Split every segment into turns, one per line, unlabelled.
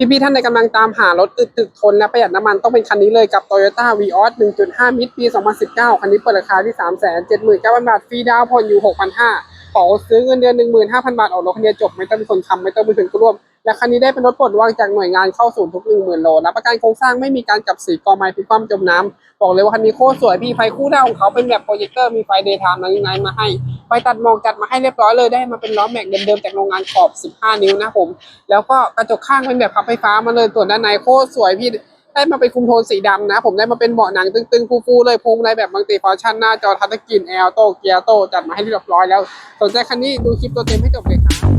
พี่ๆท่านใดกำลังตามหารถอึดถึกทนและประหยัดน้ำมันต้องเป็นคันนี้เลยกับ Toyota Vios 1.5 มิตรปี 2019 คันนี้เปิดราคาที่ 379,000 บาท ฟรีดาวน์ผ่อนอยู่ 6,500ขอซื้อเงินเดือน 15,000 บาท ออกรถคันเดียวจบ ไม่ต้องเป็นคนทำไม่ต้องเป็นคนร่วม และคันนี้ได้เป็นรถปลดวางจากหน่วยงานเข้าศูนย์ทุก 10,000 โลรับประกันโครงสร้างไม่มีการกับสีกอไม้พิคว่ำจมน้ำบอกเลยว่าคันนี้โคตรสวยพี่ไฟคู่หน้าของเขาเป็นแบบโปรเจคเตอร์มีไฟเดย์ไทม์นั้นไงมาให้ ไปตัดมองจัดมาให้เรียบร้อยเลยได้มาเป็นล้อแม็กเดิมๆจากโรงงานขอบ 15 นิ้วนะผม แล้วก็กระจกข้างเป็นแบบพับไฟฟ้ามาเลยส่วนด้านในโคตรสวยพี่ได้มาเป็นคุมโทนสีดำนะ ผมได้มาเป็นเบาะหนังตึงๆ ฟูๆ เลยพวงในแบบมังติฟังก์ชันหน้าจอทัชสกรีนแอลโตเกียร์โต จัดมาให้เรียบร้อยแล้ว สนใจคันนี้ดูคลิปตัวเต็มให้จบเลยครับ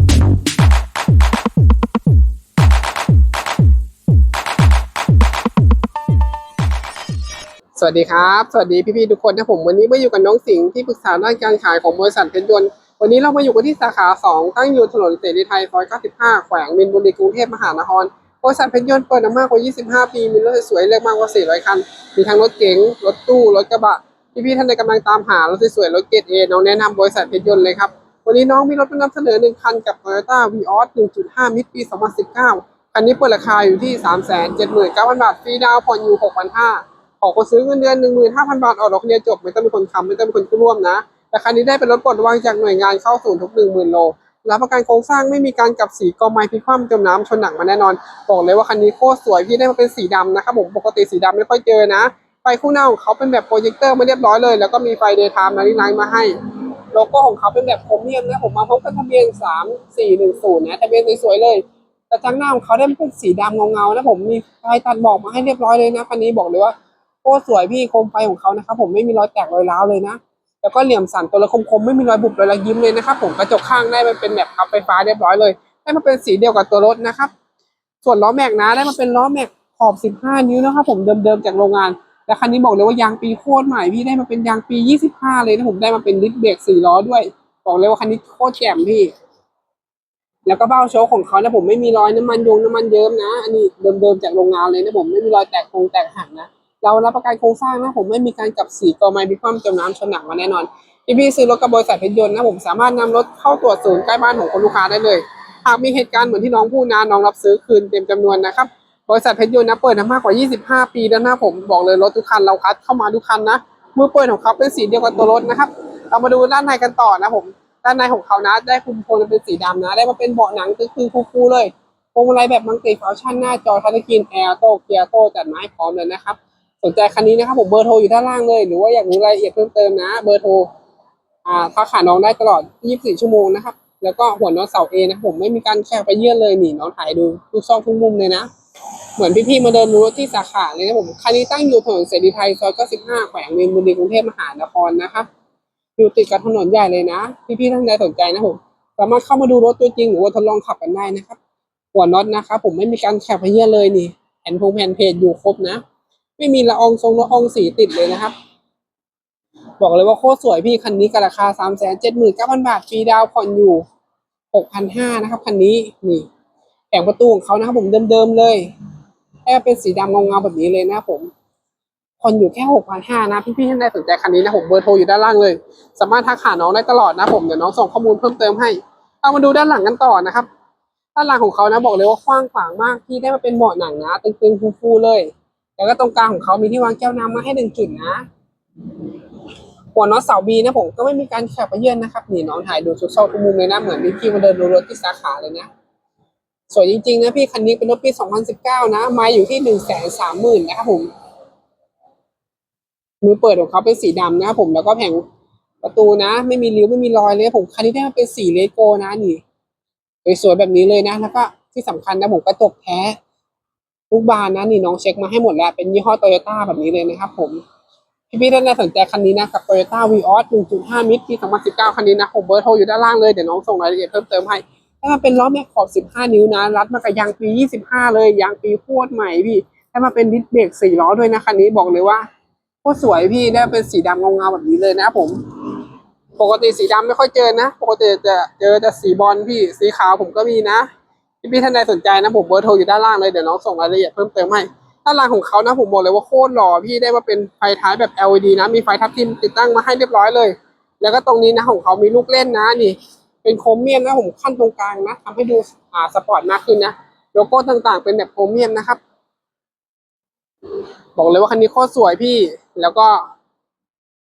สวัสดีครับ สวัสดีพี่ๆทุกคนนะผมวันนี้มาอยู่กับน้องสิงห์ที่ปรึกษาด้านการขายของบริษัทเพชรยนต์วันนี้เรามาอยู่กันที่สาขา 2 ตั้งอยู่ถนนเสรีไทยซอย 95 แขวงมินบุรีกรุงเทพมหานครบริษัทเพชรยนต์เปิดมามากกว่า 25 ปี มีรถสวยๆเลือกมากกว่า 400 คัน มีทั้งรถเก๋งรถตู้รถกระบะพี่ๆท่านใดกำลังตามหารถสวยๆรถเกรดเอน้องแนะนำบริษัทเพชรยนต์เลยครับวันนี้น้องมีรถมานำเสนอหนึ่งคันกับ Toyota Vios 1.5 มิตรปี 2019 คันนี้เปิดราคาอยู่ที่ 379,000 บาทฟรีดาวน์ผ่อนอยู่ 6,500 ขอคนซื้อเงินเดือน15,000บาทออกรถคนเดียจบไม่ต้องเป็นคนทำไม่ต้องเป็นคนร่วมนะแต่คันนี้ได้เป็นรถปลดวางจากหน่วยงานเข้าศูนย์ทุก10,000โลรับประกันโครงสร้างไม่มีการกลับสีกอไม้พิคว่ำจมน้ำชนหนักมาแน่นอน บอกเลยว่าคันนี้โคตรสวยพี่ได้มาเป็นสีดำนะครับผมปกติสีดำไม่ค่อยเจอนะไฟคู่หน้าของเขาเป็นแบบโปรเจคเตอร์มาเรียบร้อยเลย แล้วก็มีไฟเดย์ไทม์นาฬิไลท์มาให้โลโก้ของเขาเป็นแบบโครเมียมนะผมมาพบกับทะเบียน3410นะทะเบียนสวยๆเลยกระจังหน้าของเขาได้เป็นสีดำเงาๆนะผมมีไฟตัดหมอกมาให้เรียบร้อยเลยนะคันนี้บอกเลยว่า โคตรสวยพี่โคมไฟของเขานะครับผมไม่มีรอยแตกรอยร้าวเลยนะ แล้วก็เหลี่ยมสันตัวละคมๆไม่มีรอยบุบรอยระยิ้มเลยนะครับผมกระจกข้างได้มันเป็นแบบพับไฟฟ้าเรียบร้อยเลย ได้มาเป็นสีเดียวกับตัวรถนะครับ ส่วนล้อแม็กนะได้มาเป็นล้อแม็กขอบ 15 นิ้วนะครับผมเดิมๆจากโรงงานแต่คันนี้บอกเลยว่ายางปีโคตรใหม่พี่ได้มาเป็นยางปี 25 เลยนะผมได้มาเป็นดิสเบรก4ล้อด้วย บอกเลยว่าคันนี้โคตรแจ่มพี่แล้วก็เบ้าโชว์ของเขานะผมไม่มีรอยน้ำมันยงน้ำมันเยิ้มนะ อันนี้เดิมๆจากโรงงานเลยนะผมไม่มีรอยแตกคงแตกหักนะ เรารับประกันโครงสร้างนะผมไม่มีการกลับสีกอไม้พิความจมน้ำชนหนักมาแน่นอนพี่พี่ซื้อรถกับบริษัทเพชรยนต์นะผมสามารถนำรถเข้าตรวจศูนย์ใกล้บ้านของคนลูกค้าได้เลย หากมีเหตุการณ์เหมือนที่น้องพูดนะน้องรับซื้อคืนเต็มจำนวนนะครับบริษัทเพชรยนต์นะเปิดมามากกว่า 25 ปีแล้วนะผมบอกเลยรถทุกคันเราคัดเข้ามาทุกคันนะมือเปิดของเขาเป็นสีเดียวกับตัวรถนะครับเรามาดูด้านในกันต่อนะผมด้านในของเขานะ ได้คุมโทนเป็นสีดำนะ ได้มาเป็นเบาะหนังคือคูลๆเลยพวงมาลัยแบบมังติฟังก์ชันหน้าจอทัชสกรีนแอร์โตเกียร์โตจัดมาให้พร้อมเลยนะครับ สนใจคันนี้นะครับผมเบอร์โทรอยู่ด้านล่างเลย หรือว่าอยากรู้รายละเอียดเพิ่มเติมนะ เบอร์โทรอ่าทักหาน้องได้ตลอด 24 ชั่วโมงนะครับ แล้วก็หัวน็อตเสาเอนะผมไม่มีการแค่ไปเยื่อเลยนี่น้องถ่ายดูทุกซอกทุกมุมเลยนะ เหมือนพี่ๆมาเดินดูรถที่สาขาเลยนะผมคันนี้ตั้งอยู่ถนนเสรีไทยซอย95แขวงมีนบุรีกรุงเทพมหานครนะครับอยู่ติดกับถนนใหญ่เลยนะ พี่ๆท่านใดสนใจนะผมสามารถเข้ามาดูรถตัวจริงหรือว่าทดลองขับกันได้นะครับ หัวน็อตนะครับผมไม่มีการแคบไปเยื่อเลยนี่แผ่นพงแผ่นเพจอยู่ครบนะ ไม่มีละอองทรงละอองสีติดเลยนะครับ บอกเลยว่าโคตรสวยพี่คันนี้กับราคา3 7 9 0 0 0บาทฟรีดาวน์ผ่อนอยู่6,500นห้านะครับคันนี้นี่แผงประตูของเขานะครับผมเดิมๆเลยแค่เป็นสีดำเงาๆแบบนี้เลยนะผมผ่อนอยู่แค่6,500นห้านะพี่ๆท่านใดสนใจคันนี้นะผมเบอร์โทรอยู่ด้านล่างเลย สามารถทักหาน้องได้ตลอดนะผมเดี๋ยวน้องส่งข้อมูลเพิ่มเติมให้เอามาดูด้านหลังกันต่อนะครับ ด้านหลังของเขานะบอกเลยว่ากว้างขวางมากพี่ได้มาเป็นเบาะหนังนะตึงๆฟูๆเลย แล้วก็ตรงกลางของเขามีที่วางแก้วน้ำมาให้หนึ่งจุดนะหัวน็อตเสาบีนะผมก็ไม่มีการแคบไปเยือนนะครับนี่น้องถ่ายดูทุกซอกทุกมุมเลยนะเหมือนที่พี่มาเดินดูรถที่สาขาเลยนะสวยจริงๆนะพี่คันนี้เป็นรถปี 2019 นะมาอยู่ที่1 3 0 0 0 0นะครับผมมือเปิดของเขาเป็นสีดำนะครับผมแล้วก็แผงประตูนะ ไม่มีริ้วไม่มีรอยเลยผมคันนี้ได้มาเป็นสีเลโก้นะนี่สวยๆแบบนี้เลยนะแล้วก็ที่สำคัญนะผมกระจกแท้ ทุกบานนะนี่น้องเช็คมาให้หมดแล้ว เป็นยี่ห้อโตโยต้าแบบนี้เลยนะครับผมพี่ๆท่านใดสนใจคันนี้นะกับ Toyota Vios 1.5 มิตรปี 2019 คันนี้นะผมเบอร์โทรอยู่ด้านล่างเลย เดี๋ยวน้องส่งรายละเอียดเพิ่มเติมให้ ถ้ามันเป็นล้อแม็กขอบ 15 นิ้วนะ รัดมากับยางปี 25 เลย ยางปีโคตรใหม่พี่ถ้ามาเป็นดิสเบรก4ล้อด้วยนะคันนี้บอกเลยว่าโคตรสวยพี่ได้เป็นสีดำเงาๆแบบนี้เลยนะผม ปกติสีดำไม่ค่อยเจอนะ ปกติจะเจอแต่สีบอลพี่ สีขาวผมก็มีนะ พี่ๆท่านใดสนใจนะผมเบอร์โทรอยู่ด้านล่างเลยเดี๋ยวน้องส่งรายละเอียดเพิ่มเติมให้ด้านหลังของเขานะผมบอกเลยว่าโคตรหล่อพี่ได้มาเป็นไฟท้ายแบบ LED นะมีไฟทับทิมติดตั้งมาให้เรียบร้อยเลย แล้วก็ตรงนี้นะของเขามีลูกเล่นนะนี่ เป็นโครเมียมนะผมขั้นตรงกลางนะทำให้ดูอ่าสปอร์ตมากขึ้นนะโลโก้ต่างๆ เป็นแบบโพรเมียมนะครับ บอกเลยว่าคันนี้โคตรสวยพี่ แล้วก็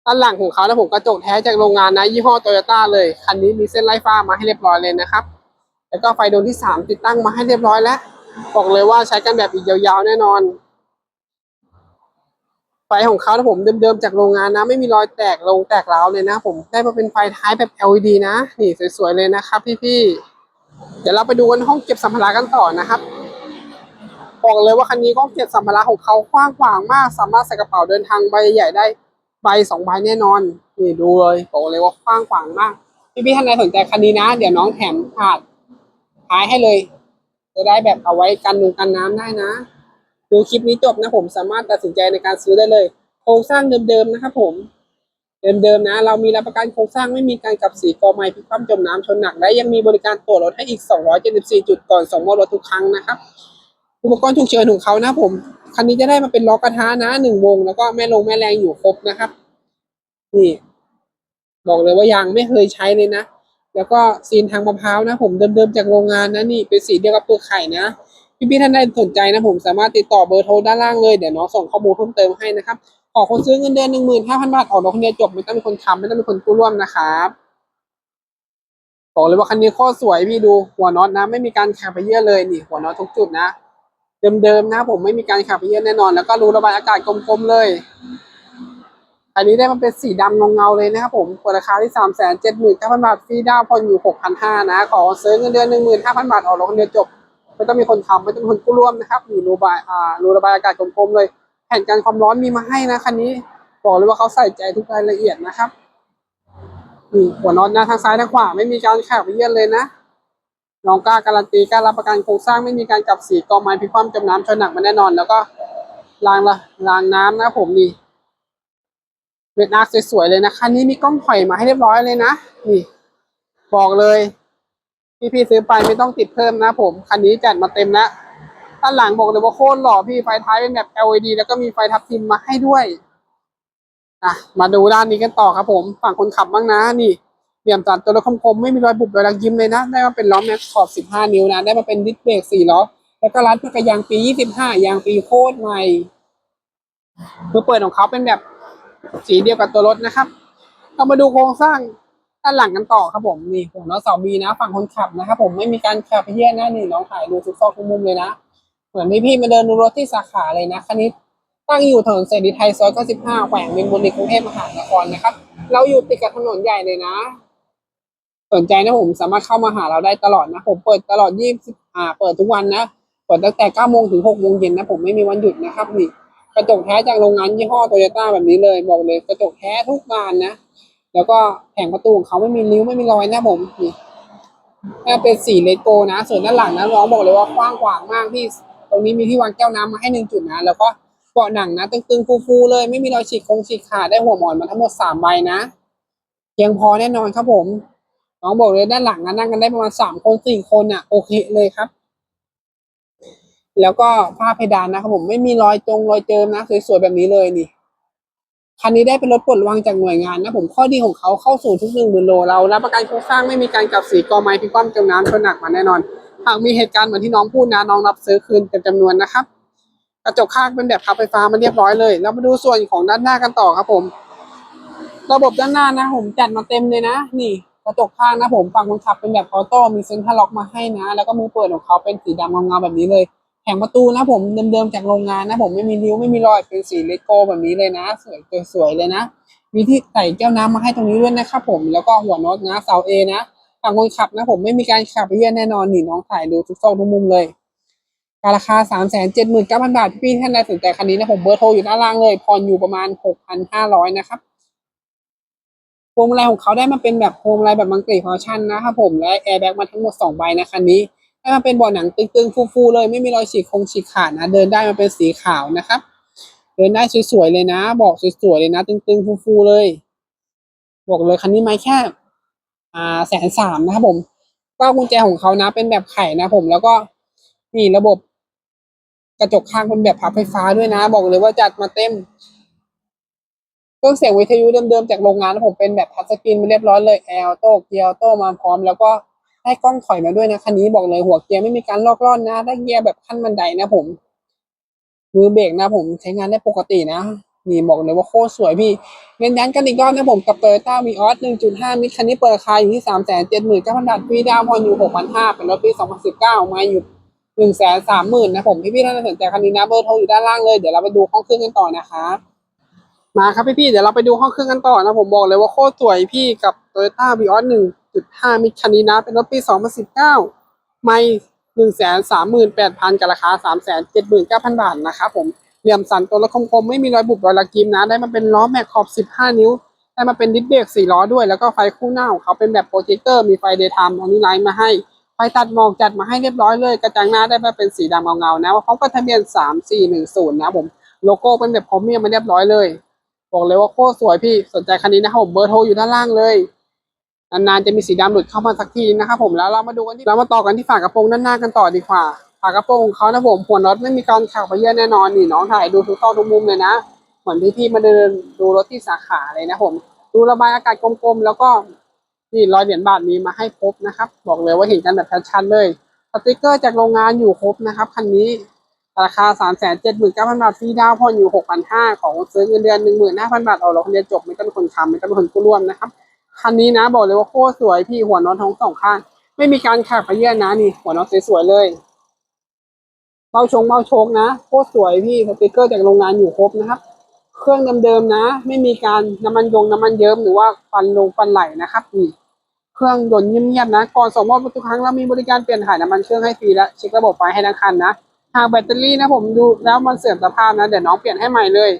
ด้านหลังของเขานะผมกระจกแท้จากโรงงานนะยี่ห้อโตโยต้าเลยคันนี้มีเส้นไล่ฟ้ามาให้เรียบร้อยเลยนะครับ แล้วก็ไฟดวงที่สามติดตั้งมาให้เรียบร้อยแล้วบอกเลยว่าใช้กันแบบอีกยาวๆแน่นอน ไฟของเขานะผมเดิมๆจากโรงงานนะ ไม่มีรอยแตกลงแตกร้าวเลยนะ ผมได้มาเป็นไฟท้ายแบบ LED นะ นี่สวยๆเลยนะครับพี่ๆเดี๋ยวเราไปดูกันห้องเก็บสัมภาระกันต่อนะครับบอกเลยว่าคันนี้ห้องเก็บสัมภาระของเขากว้างขวางมาก สามารถใส่กระเป๋าเดินทางใบใหญ่ได้ใบสองใบแน่นอนนี่ดูเลยบอกเลยว่ากว้างขวางมากพี่ๆท่านใดสนใจคันนี้นะ เดี๋ยวน้องแถมถาด ท้ายให้เลย จะได้แบบเอาไว้กันนุงกันน้ำได้นะ ดูคลิปนี้จบนะผมสามารถตัดสินใจในการซื้อได้เลย โครงสร้างเดิมๆนะครับผม เดิมๆนะ เรามีรับประกันโครงสร้างไม่มีการกลับสีกอไม้พิคว่ำจมน้ำชนหนัก และยังมีบริการตรวจรถให้อีก 274 จุดก่อนส่งมอบรถทุกครั้งนะครับอุปกรณ์ฉุกเฉินของเขานะผมคันนี้จะได้มาเป็นล้อกระทะนะหนึ่งวงแล้วก็แม่ลงแม่แรงอยู่ครบนะครับ นี่ บอกเลยว่ายางไม่เคยใช้เลยนะ แล้วก็ซีนทางมะพร้าวนะ ผมเดิมๆจากโรงงานนะนี่เป็นสีเดียวกับเปลือกไข่นะพี่ๆท่านใดสนใจนะผมสามารถติดต่อเบอร์โทรด้านล่างเลยเดี๋ยวน้องส่งข้อมูลเพิ่มเติมให้นะครับขอคนซื้อเงินเดือนหนึ่งหมื่นห้าพันบาทออกรถคนเดียวจบไม่ต้องมีคนค้ำไม่ต้องมีคนกู้ร่วมนะครับบอกเลยว่าคันนี้โคตรสวยพี่ดูหัวน็อตนะ ไม่มีการขับไปเยอะเลยนี่หัวน็อตทุกจุดนะ เดิมๆนะ ผมไม่มีการขับไปเยอะแน่นอน แล้วก็รูระบายอากาศกลมๆเลย อันนี้ได้มาเป็นสีดำเงาๆเลยนะครับผมราคาที่สามแสนเจ็ดหมื่นเก้าพันบาทฟรีดาวน์ผ่อนอยู่หกพันห้านะ ขอซื้อเงินเดือนหนึ่งหมื่นห้าพันบาท ออกรถคนเดียวจบ ไม่ต้องมีคนทำไม่ต้องมีคนกู้ร่วมนะครับมีรูระบายอ่ารูระบายอากาศกลมๆเลย แผ่นกันความร้อนมีมาให้นะคันนี้ บอกเลยว่าเขาใส่ใจทุกรายละเอียดนะครับนี่หัวน็อตนะทางซ้ายทางขวาไม่มีการแข็งเยียนเลยนะน้องกล้าการันตีกล้ารับประกันโครงสร้างไม่มีการกลับสีกองไม้พิความจมน้ำชนหนักมาแน่นอน แล้วก็รางละรางน้ำนะครับผมนี่ เวทนาร์สวยๆเลยนะคันนี้มีกล้องถอยมาให้เรียบร้อยเลยนะนี่ บอกเลยพี่พี่ๆซื้อไปไม่ต้องติดเพิ่มนะผมคันนี้จัดมาเต็มแล้วด้านหลังบอกเลยว่าโคตรหล่อพี่ไฟท้ายเป็นแบบ LED แล้วก็มีไฟทับทิมมาให้ด้วยอะมาดูด้านนี้กันต่อครับ ผมฝั่งคนขับบ้างนะนี่เหลี่ยมตัดตัวรถคมๆไม่มีรอยบุบรอยรักยิ้มเลยนะ ได้มาเป็นล้อแม็กขอบ 15 นิ้วนะได้มาเป็นดิสเบรก4ล้อแล้วก็รัดเพื่อกระยางปี 25 ยางปีโคตรใหม่คือเปิดของเขาเป็นแบบ สีเดียวกับตัวรถนะครับ เรามาดูโครงสร้างด้านหลังกันต่อครับผมนี่ผมน้องเสาบีนะ ฝั่งคนขับนะครับผมไม่มีการขับเยี่ยนนะนี่น้องถ่ายดูทุกซอกทุกมุมเลยนะ เหมือนพี่พี่มาเดินดูรถที่สาขาเลยนะคันนี้ตั้งอยู่ถนนเสรีไทยซอย95แขวงมินบุรีกรุงเทพมหานครนะครับ เราอยู่ติดกับถนนใหญ่เลยนะ สนใจนะผมสามารถเข้ามาหาเราได้ตลอดนะ ผมเปิดตลอด20อ่า เปิดทุกวันนะ เปิดตั้งแต่9โมงถึง6โมงเย็นนะ ผมไม่มีวันหยุดนะครับนี่ กระจกแท้จากโรงงานยี่ห้อโตโยต้าแบบนี้เลยบอกเลยกระจกแท้ทุกบานนะ แล้วก็แผงประตูของเขาไม่มีริ้วไม่มีรอยนะผมนี่ถ้าเป็นสีเลโก้นะ ส่วนด้านหลังนะน้องบอกเลยว่ากว้างขวางมากที่ตรงนี้มีที่วางแก้วน้ำมาให้หนึ่งจุดนะ แล้วก็เบาะหนังนะ ตึงๆฟูๆเลย ไม่มีรอยฉีกคงฉีกขาดได้หัวหมอนมาทั้งหมดสามใบนะเพียงพอแน่นอนครับผม น้องบอกเลยด้านหลังนะนั่งกันได้ประมาณสามคนสี่คนอะ โอเคเลยครับ แล้วก็ผ้าเพดานนะครับผมไม่มีรอยจงรอยเจิมนะสวยๆแบบนี้เลยนี่คันนี้ได้เป็นรถปลดวางจากหน่วยงานนะผมข้อดีของเขาเข้าสู่ทุกหนึ่งหมื่นโลเรารับประกันโครงสร้างไม่มีการกลับสีกอไม้พิความจมน้ำชนหนักมาแน่นอนหากมีเหตุการณ์เหมือนที่น้องพูดนะน้องรับซื้อคืนเต็มจำนวนนะครับกระจกข้างเป็นแบบพับไฟฟ้ามาเรียบร้อยเลยแล้วมาดูส่วนของด้านหน้ากันต่อครับผม ระบบด้านหน้านะผมจัดมาเต็มเลยนะ นี่กระจกข้างนะผมฝั่งคนขับเป็นแบบออโต้มีเซ็นทรัลล็อกมาให้นะ แล้วก็มือเปิดของเขาเป็นสีดำเงาๆแบบนี้เลย แผงประตูนะผมเดิมๆจากโรงงานนะผมไม่มีริ้วไม่มีรอยเป็นสีเลโก้แบบนี้เลยนะ สวยสวยๆเลยนะ มีที่ใส่แก้วน้ำมาให้ตรงนี้ด้วยนะครับผมแล้วก็หัวน็อตนะเสาเอนะฝั่งคนขับนะผมไม่มีการขับไปเยี่ยนแน่นอนนี่น้องถ่ายดูทุกซอกทุกมุมเลยราคาสามแสนเจ็ดหมื่นเก้าพันบาท พี่ท่านใดสนใจคันนี้นะผมเบอร์โทรอยู่ด้านล่างเลยผ่อนอยู่ประมาณหกพันห้าร้อยนะครับพวงมาลัยของเขาได้มาเป็นแบบพวงมาลัยแบบมังกรพอชั่นนะครับผมและแอร์แบ็กมาทั้งหมดสองใบนะคันนี้ ได้มาเป็นเบาะหนังตึงๆฟูๆเลยไม่มีรอยฉีกคงฉีกขาดนะเดินได้มาเป็นสีขาวนะครับ เดินได้สวยๆเลยนะ บอกสวยๆเลยนะ ตึงๆฟูๆเลย บอกเลยคันนี้ไม่แค่อ่าแสนสามนะครับผมก็กุญแจของเขานะเป็นแบบไข่นะผมแล้วก็นี่ระบบกระจกข้างเป็นแบบพับไฟฟ้าด้วยนะ บอกเลยว่าจัดมาเต็มเครื่องเสียงวิทยุเดิมๆจากโรงงานนะผมเป็นแบบทัชสกรีนมาเรียบร้อยเลยแอลโต้เกียร์โต้มาพร้อมแล้วก็ ได้กล้องถอยมาด้วยนะคันนี้บอกเลยหัวเกียร์ไม่มีการลอกล่อนนะได้เกียร์แบบขั้นบันไดนะผม มือเบรกนะผมใช้งานได้ปกตินะนี่บอกเลยว่าโคตรสวยพี่เน้นย้ำกันอีกรอบนะผมกับ Toyota v ีออส1.5 มิตรคันนี้เปิดราคาอยู่ที่ 3 7 9 0 0 0บาทฟรีดาวน์ผ่อนอยู่ 6,500เป็นรถปี 2019 มาอยู่ 130,000นะผมพี่ๆท่านสนใจคันนี้นะเบอร์โทรอยู่ด้านล่างเลยเดี๋ยวเราไปดูห้องเครื่องกันต่อนะครับมาครับพี่ๆเดี๋ยวเราไปดูห้องเครื่องกันต่อนะผมบอกเลยว่าโคตรสวยพี่กับ Toyota v ีออส 1.5 มิตรคันนี้นะ เป็นรถปี 2019 ไม่หนึ่งแสนสามหมื่นแปดพันกับราคาสามแสนเจ็ดหมื่นเก้าพันบาทนะครับผม เหลี่ยมสันตัวรถคมๆ ไม่มีรอยบุบรอยละกิมนะ ได้มาเป็นล้อแม็กขอบสิบห้านิ้ว ได้มาเป็นดิสเบรกสี่ล้อด้วย แล้วก็ไฟคู่หน้าของเขาเป็นแบบโปรเจคเตอร์ มีไฟเดย์ไทม์อันนี้ไลน์มาให้ ไฟตัดหมอกจัดมาให้เรียบร้อยเลย กระจังหน้าได้มาเป็นสีดำเงาๆนะพร้อมกับทะเบียนสามสี่หนึ่งศูนย์นะผม โลโก้เป็นแบบพรอมเมียมาเรียบร้อยเลยบอกเลยว่าโคตรสวยพี่ สนใจคันนี้นะครับผมเบอร์โทรอยู่ด้านล่างเลย นานๆจะมีสีดำหลุดเข้ามาสักทีนะครับผมแล้วเรามาดูกันที่เรามาต่อกันที่ฝากระโปรงด้านหน้ากันต่อดีกว่าฝากระโปรงของเขานะผมหัวน็อตไม่มีการขับไปเยอะแน่นอนนี่น้องถ่ายดูทุกซอทุกมุมเลยนะเหมือนที่พี่มาเดินดูรถที่สาขาเลยนะผม ดูระบายอากาศกลมๆแล้วก็นี่รอยเหรียญบาทมีมาให้ครบนะครับ บอกเลยว่าเห็นกันแบบชัดๆเลยสติกเกอร์จากโรงงานอยู่ครบนะครับคันนี้ราคา 3 7 9 0 0 0 บาทฟรีดาวน์ผ่อนอยู่ 6,500 ของซื้อเงินเดือน 15,000 บาท เอาเราคนเดียวจบ ไม่ต้องเป็นคนทำไม่ต้องเป็นคนกู้ร่วมนะครับ คันนี้นะบอกเลยว่าโคตรสวยพี่หัวน็อตทั้งสองข้าง ไม่มีการขับไปเยื่อนนะนี่ หัวน็อตสวยๆเลยเบ้าชงเบ้าชกนะโคตรสวยพี่สติกเกอร์จากโรงงานอยู่ครบนะครับ เครื่องเดิมๆนะ ไม่มีการน้ำมันยงน้ำมันเยิ้มหรือว่าฟันลงฟันไหลนะครับนี่เครื่องยนต์เงียบๆนะ ก่อนส่งมอบทุกครั้งเรามีบริการเปลี่ยนถ่ายน้ำมันเครื่องให้ฟรีและเช็คระบบไฟให้ทั้งคันนะหากแบตเตอรี่นะผมดูแล้วมันเสื่อมสภาพนะเดี๋ยวน้องเปลี่ยนให้ใหม่เลย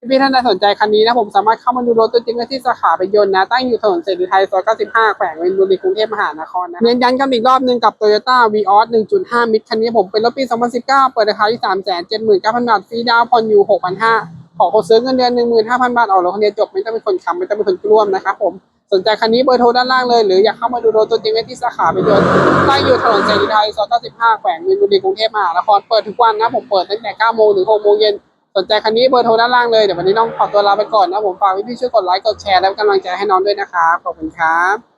พี่ๆท่านใดสนใจคันนี้นะผมสามารถเข้ามาดูรถตัวจริงได้ที่สาขาเป็นยนต์นะ ตั้งอยู่ถนนเสรีไทยซอย 95 แขวงเวนบุรีกรุงเทพมหานครนะเน้นย้ำกันอีกรอบหนึงกับ Toyota v ีออส1.5 มิตรคันนี้ผมเป็นรถปี 2019 เปิดราคาที่ 379,000 บาทฟรีดาวน์ผ่อนอยู่ 6,500 ขอคนซื้อเงินเดือน 15,000 บาทออกรถคันเดียวจบ ไม่ต้องเป็นคนค้ำไม่ต้องเป็นคนร่วมนะครับผมสนใจคันนี้เบอร์โทรด้านล่างเลยหรืออยากเข้ามาดูรถตัวจริงได้ที่สาขาเป็นยนต์ตั้งอยู่ถนนเสรีไทยซอย 95 แขวงเวนบุรีกรุงเทพมหานครเปิดทุกวันนะผมเปิดตั้งแต่9โมงถึง6โมงเย็น นใจคันนี้เบอร์โทรด้านล่างเลย เดี๋ยววันนี้น้องขอตัวลาไปก่อนนะผมฝากพี่ๆช่วยกดไลค์กดแชร์และกำลังใจให้น้องด้วยนะครับขอบคุณครับ